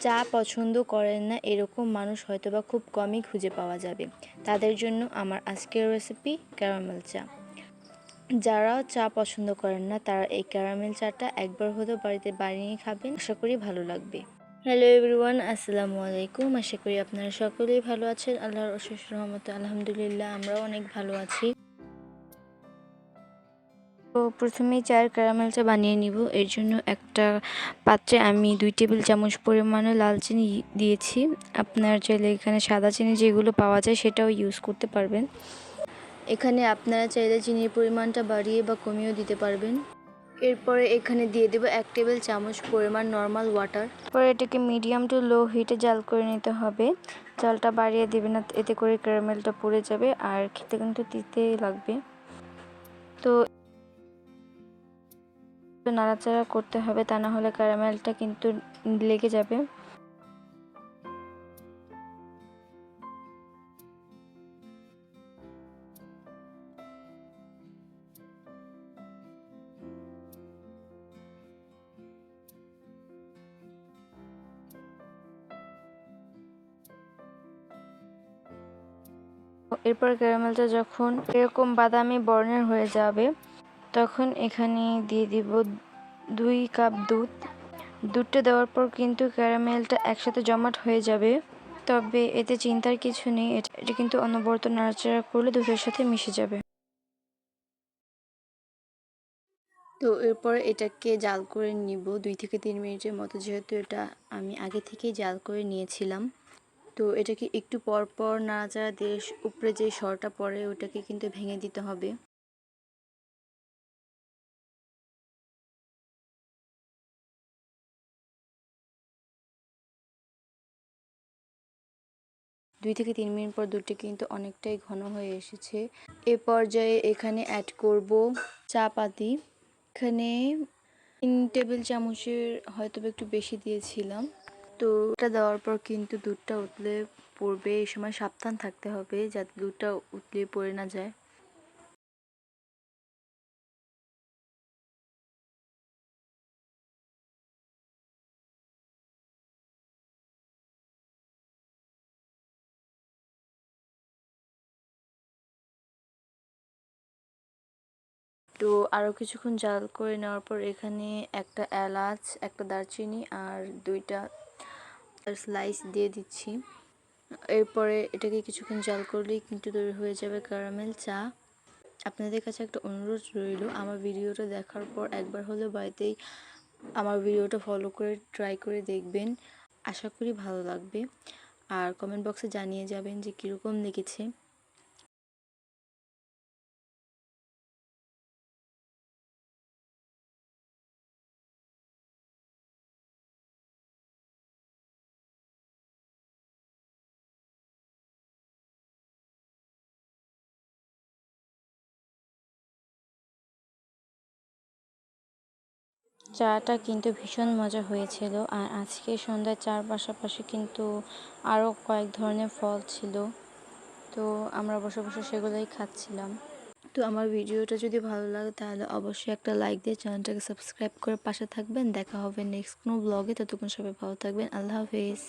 চা পছন্দ করেন না, এরকম মানুষ হয়তোবা খুব কমই খুঁজে পাওয়া যাবে। তাদের জন্য আমার আজকের রেসিপি ক্যারামেল চা। যারা চা পছন্দ করেন না, তারা এই ক্যারামেল চাটা একবার হলেও বাড়িতে বানিয়ে খাবেন। আশা করি ভালো লাগবে। হ্যালো এভরিওয়ান আসসালামু আলাইকুম। আশা করি আপনারা সকলেই ভালো আছেন। আল্লাহর অশেষ রহমতে আলহামদুলিল্লাহ, আমরাও অনেক ভালো আছি। তো প্রথমেই চায়ের ক্যারামেলটা বানিয়ে নিব। এর জন্য একটা পাত্রে আমি দুই টেবিল চামচ পরিমাণে লাল চিনি দিয়েছি। আপনার চাইলে এখানে সাদা চিনি যেগুলো পাওয়া যায় সেটাও ইউজ করতে পারবেন। এখানে আপনারা চাইলে চিনির পরিমাণটা বাড়িয়ে বা কমিয়েও দিতে পারবেন। এরপরে এখানে দিয়ে দেবো এক টেবিল চামচ পরিমাণ নর্মাল ওয়াটার পরে এটাকে মিডিয়াম টু লো হিটে জাল করে নিতে হবে। জালটা বাড়িয়ে দেবে না, এতে করে ক্যারামেলটা পড়ে যাবে। আর খেতে কিন্তু তিতে লাগবে। তো নাড়াচাড়া করতে হবে, তা না হলে ক্যারামেলটা কিন্তু লেগে যাবে। এরপর ক্যারামেলটা যখন এরকম বাদামি বর্ণের হয়ে যাবে তখন এখানে দিয়ে দিব দুই কাপ দুধ। দুধটা দেওয়ার পর কিন্তু ক্যারামেলটা একসাথে জমাট হয়ে যাবে। তবে এতে চিন্তার কিছু নেই, এটা কিন্তু অনবরত নাড়াচাড়া করলে দুধের সাথে মিশে যাবে। তো এরপর এটাকে জাল করে নিব দুই থেকে তিন মিনিটের মতো, যেহেতু এটা আমি আগে থেকেই জাল করে নিয়েছিলাম। তো এটাকে একটু পর পর নাড়াচাড়া দিয়ে উপরে যে সরটা পড়ে, ওটাকে কিন্তু ভেঙে দিতে হবে। দুই থেকে তিন মিনিট পর দুধটি কিন্তু অনেকটাই ঘন হয়ে এসেছে। এ পর্যায়ে এখানে অ্যাড করব চা পাতি এখানে তিন টেবিল চামচের হয়তো একটু বেশি দিয়েছিলাম। তো এটা দেওয়ার পর কিন্তু দুধটা উতলে পড়বে। এই সময় সাবধান থাকতে হবে যাতে দুধটা উতলে পড়ে না যায়। তো আরও কিছুক্ষণ জাল করে নেওয়ার পর এখানে একটা এলাচ, একটা দারচিনি আর দুইটা স্লাইস দিয়ে দিচ্ছি। এরপরে এটাকে কিছুক্ষণ জাল করলেই কিন্তু তৈরি হয়ে যাবে ক্যারামেল চা। আপনাদের কাছে একটা অনুরোধ রইল, আমার ভিডিওটা দেখার পর একবার হলেও বাড়িতেই আমার ভিডিওটা ফলো করে ট্রাই করে দেখবেন। আশা করি ভালো লাগবে। আর কমেন্ট বক্সে জানিয়ে যাবেন যে কীরকম লেগেছে। চাটা কিন্তু ভীষণ মজা হয়েছিল। আর আজকে সন্ধ্যায় চার পাশাপাশি কিন্তু আরও কয়েক ধরনের ফল ছিল। তো আমরা বসে বসে সেগুলোই খাচ্ছিলাম। তো আমার ভিডিওটা যদি ভালো লাগে তাহলে অবশ্যই একটা লাইক দিয়ে চ্যানেলটাকে সাবস্ক্রাইব করে পাশে থাকবেন। দেখা হবে নেক্সট কোনো ব্লগে ততক্ষণ সবাই ভালো থাকবেন। আল্লাহ হাফিজ।